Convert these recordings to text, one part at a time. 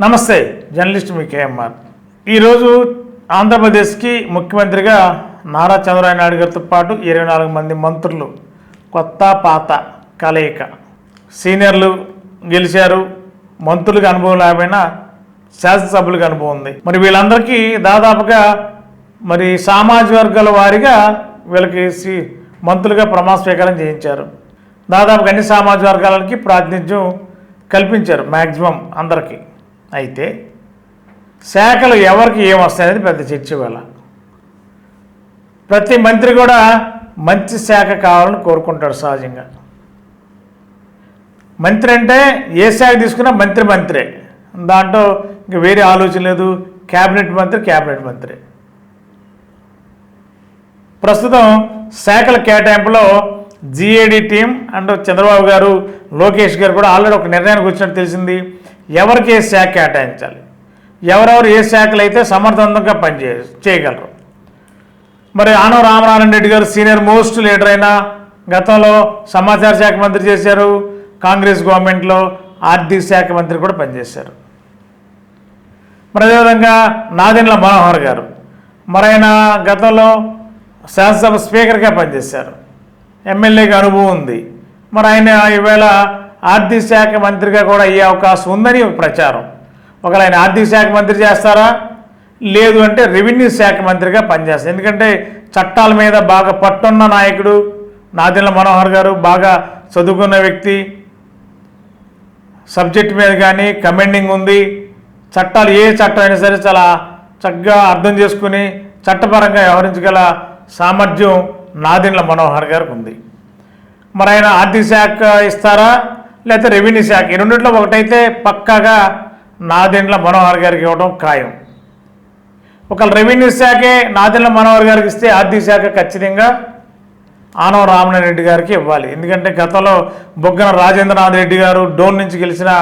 నమస్తే జర్నలిస్ట్ మీ కేఎంఆర్ ఈరోజు ఆంధ్రప్రదేశ్కి ముఖ్యమంత్రిగా నారా చంద్రబాబు నాయుడు గారితో పాటు ఇరవై నాలుగు మంది మంత్రులు కొత్త పాత కలయిక. సీనియర్లు గెలిచారు మంత్రులకు అనుభవం లేకపోయినా శాసనసభ్యులకు అనుభవం ఉంది. మరి వీళ్ళందరికీ దాదాపుగా మరి సామాజిక వర్గాల వారిగా వీళ్ళకి సి మంత్రులుగా ప్రమాణ స్వీకారం చేయించారు. దాదాపుగా అన్ని సామాజిక వర్గాలకి ప్రాతినిధ్యం కల్పించారు మ్యాక్సిమం అందరికీ. అయితే శాఖలు ఎవరికి ఏమొస్తాయనేది పెద్ద చర్చ వేళ ప్రతి మంత్రి కూడా మంచి శాఖ కావాలని కోరుకుంటాడు సహజంగా. మంత్రి అంటే ఏ శాఖ తీసుకున్నా మంత్రి మంత్రే. దాంట్లో ఇంక వేరే ఆలోచన లేదు. క్యాబినెట్ మంత్రి క్యాబినెట్ మంత్రి. ప్రస్తుతం శాఖల కేటాయింపులో జిఏడి టీం అండ్ చంద్రబాబు గారు లోకేష్ గారు కూడా ఆల్రెడీ ఒక నిర్ణయానికి వచ్చినట్టు తెలిసింది. ఎవరికి ఏ శాఖ కేటాయించాలి? ఎవరెవరు ఏ శాఖలు అయితే సమర్థవంతంగా పనిచే చేయగలరు? మరి ఆనవ రామనారాయణ రెడ్డి గారు సీనియర్ మోస్ట్ లీడర్ అయిన గతంలో సమాచార శాఖ మంత్రి చేశారు కాంగ్రెస్ గవర్నమెంట్లో ఆర్థిక శాఖ మంత్రి కూడా పనిచేశారు. మరి అదేవిధంగా నాదెండ్ల మనోహర్ గారు మరి ఆయన గతంలో శాసనసభ స్పీకర్గా పనిచేశారు. ఎమ్మెల్యేకి అనుభవం ఉంది. మరి ఆయన ఈవేళ ఆర్థిక శాఖ మంత్రిగా కూడా అయ్యే అవకాశం ఉందని ప్రచారం. ఒకవేళ ఆయన ఆర్థిక శాఖ మంత్రి చేస్తారా? లేదు అంటే రెవెన్యూ శాఖ మంత్రిగా పనిచేస్తారు. ఎందుకంటే చట్టాల మీద బాగా పట్టున్న నాయకుడు నాదిల మనోహర్ గారు బాగా చదువుకున్న వ్యక్తి సబ్జెక్ట్ మీద కానీ కమెండింగ్ ఉంది. చట్టాలు ఏ చట్టం అయినా సరే చాలా చక్కగా అర్థం చేసుకుని చట్టపరంగా వ్యవహరించగల సామర్థ్యం నాదిండ్ల మనోహర్ గారికి ఉంది. మరి ఆయన ఆర్థిక శాఖ ఇస్తారా? లేకపోతే రెవెన్యూ శాఖ. ఈ రెండింటిలో ఒకటైతే పక్కాగా నాదెండ్ల మనోహర్ గారికి ఇవ్వడం ఖాయం. ఒకవేళ రెవెన్యూ శాఖే నాదెండ్ల మనోహర్ గారికి ఇస్తే ఆర్థిక శాఖ ఖచ్చితంగా ఆనవ రామనారాయణ రెడ్డి గారికి ఇవ్వాలి. ఎందుకంటే గతంలో బొగ్గన రాజేంద్రనాథ్ రెడ్డి గారు డోన్ నుంచి గెలిచిన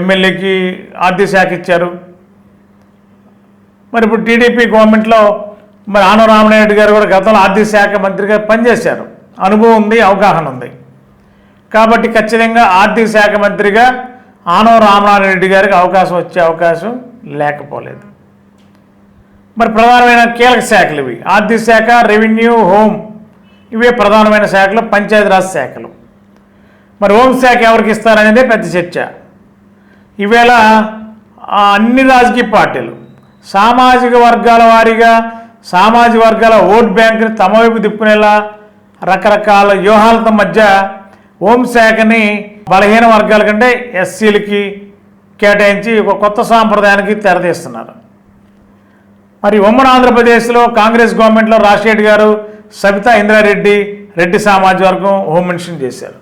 ఎమ్మెల్యేకి ఆర్థిక శాఖ ఇచ్చారు. మరి ఇప్పుడు టీడీపీ గవర్నమెంట్లో మరి ఆనవ రామనారాయణ రెడ్డి గారు కూడా గతంలో ఆర్థిక శాఖ మంత్రిగా పనిచేశారు. అనుభవం ఉంది అవగాహన ఉంది. కాబట్టి ఖచ్చితంగా ఆర్థిక శాఖ మంత్రిగా ఆనవ రామనారాయణ రెడ్డి గారికి అవకాశం వచ్చే అవకాశం లేకపోలేదు. మరి ప్రధానమైన కీలక శాఖలు ఇవి. ఆర్థిక శాఖ రెవెన్యూ హోమ్ ఇవే ప్రధానమైన శాఖలు పంచాయతీరాజ్ శాఖలు. మరి హోంశాఖ ఎవరికి ఇస్తారనేదే పెద్ద చర్చ. ఈవేళ అన్ని రాజకీయ పార్టీలు సామాజిక వర్గాల వారీగా సామాజిక వర్గాల ఓట్ బ్యాంకుని తమ వైపు తిప్పుకునేలా రకరకాల వ్యూహాలతో మధ్య హోంశాఖని బలహీన వర్గాల కంటే ఎస్సీలకి కేటాయించి ఒక కొత్త సాంప్రదాయానికి తెరదీస్తున్నారు మరి ఉమ్మడి ఆంధ్రప్రదేశ్లో కాంగ్రెస్ గవర్నమెంట్లో రాజశేఖర్ గారు సబితా ఇంద్రారెడ్డి రెడ్డి సామాజిక వర్గం హోమ్ మినిషన్ చేశారు.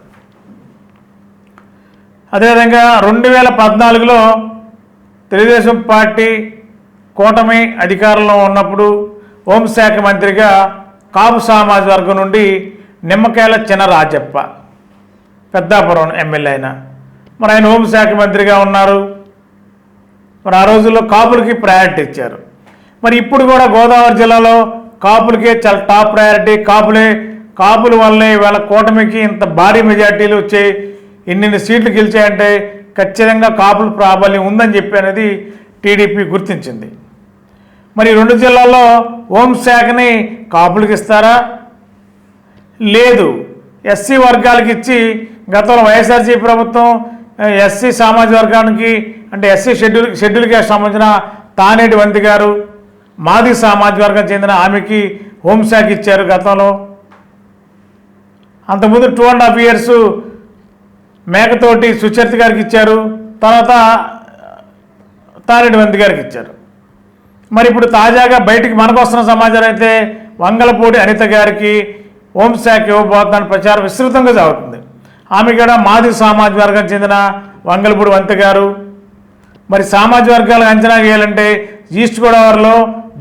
అదేవిధంగా రెండు వేల పద్నాలుగులో తెలుగుదేశం పార్టీ కూటమి అధికారంలో ఉన్నప్పుడు హోంశాఖ మంత్రిగా కాపు సామాజిక వర్గం నుండి నిమ్మకాయల చిన్న రాజప్ప. పెద్దాపురం ఎమ్మెల్యే అయిన. మరి ఆయన హోంశాఖ మంత్రిగా ఉన్నారు. మరి ఆ రోజుల్లో కాపులకి ప్రయారిటీ ఇచ్చారు. మరి ఇప్పుడు కూడా గోదావరి జిల్లాలో కాపులకే చాలా టాప్ ప్రయారిటీ కాపులే కాపుల వల్లే ఇవాళ కూటమికి ఇంత భారీ మెజార్టీలు వచ్చాయి ఎన్నిన్ని సీట్లు గెలిచాయంటే ఖచ్చితంగా కాపుల ప్రాబల్యం ఉందని చెప్పి అనేది టీడీపీ గుర్తించింది. మరి రెండు జిల్లాల్లో హోంశాఖని కాపులకి ఇస్తారా? లేదు. ఎస్సీ వర్గాలకు ఇచ్చి గతంలో వైఎస్ఆర్సీ ప్రభుత్వం ఎస్సీ సామాజిక వర్గానికి అంటే ఎస్సీ షెడ్యూల్ షెడ్యూల్ క్యాస్ట్ సంబంధించిన తానేటి వంతి గారు మాది సామాజిక వర్గం చెందిన ఆమెకి హోంశాఖ ఇచ్చారు గతంలో. అంతకుముందు two and half years Mekathoti Sucharita గారికి ఇచ్చారు తర్వాత తానేటి వంతి గారికి ఇచ్చారు. మరి ఇప్పుడు తాజాగా బయటికి మనకు వస్తున్న సమాచారం అయితే వంగలపూడి అనిత గారికి హోంశాఖ ఇవ్వబోతుందని ప్రచారం విస్తృతంగా సాగుతుంది ఆమె కూడా మాది సామాజిక వర్గం చెందిన వంగలపూడి వంత గారు. మరి సామాజిక వర్గాలకు అంచనా వేయాలంటే ఈస్ట్ గోదావరిలో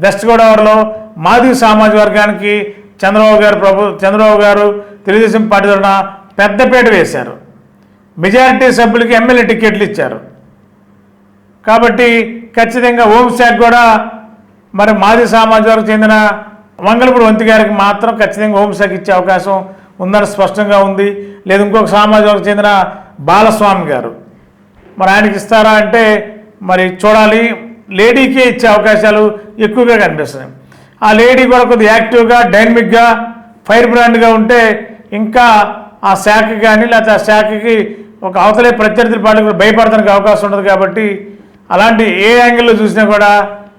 వెస్ట్ గోదావరిలో మాది సామాజిక వర్గానికి చంద్రబాబు గారు ప్రభు చంద్రబాబు గారు తెలుగుదేశం పార్టీ తరఫున పెద్దపేట వేశారు. మెజారిటీ సభ్యులకి ఎమ్మెల్యే టికెట్లు ఇచ్చారు. కాబట్టి ఖచ్చితంగా హోంశాఖ కూడా మరి మాది సామాజిక వర్గం చెందిన మంగళపూడి వంతి గారికి మాత్రం ఖచ్చితంగా హోంశాఖ ఇచ్చే అవకాశం ఉందని స్పష్టంగా ఉంది. లేదు ఇంకొక సామాజిక చెందిన బాలస్వామి గారు. మరి ఆయనకి ఇస్తారా అంటే మరి చూడాలి. లేడీకే ఇచ్చే అవకాశాలు ఎక్కువగా కనిపిస్తున్నాయి. ఆ లేడీ కూడా కొద్దిగా యాక్టివ్గా డైనమిక్గా ఫైర్ బ్రాండ్గా ఉంటే ఇంకా ఆ శాఖ కానీ లేకపోతే ఆ శాఖకి ఒక అవతలే ప్రత్యర్థి పార్టీ కూడా భయపడడానికి అవకాశం ఉండదు కాబట్టి అలాంటి ఏ యాంగిల్లో చూసినా కూడా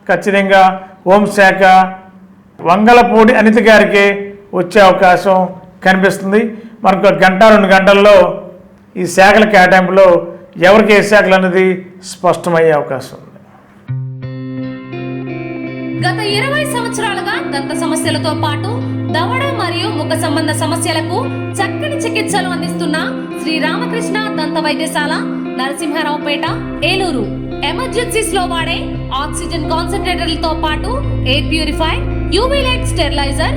ఖచ్చితంగా హోంశాఖ వంగలపూడి అనిత గారికే వచ్చే అవకాశం కనిపిస్తుంది. మనకు గంట రెండు గంటల్లో ఈ శాఖల కేటాయింపులో ఎవరికి ఏ శాఖలు అనేది స్పష్టమయ్యే అవకాశం ఉంది. గత ఇరవై సంవత్సరాలుగా దంత సమస్యలతో పాటు దవడ మరియు ముఖ సంబంధ సమస్యలకు చక్కని చికిత్సలు అందిస్తున్న శ్రీ రామకృష్ణ దంత వైద్యశాల నరసింహారావుపేట ఏలూరు. ఎమర్జెన్సీస్లో వాడే ఆక్సిజన్ కాన్సన్ట్రేటర్లతో పాటు air purify UV light steriliser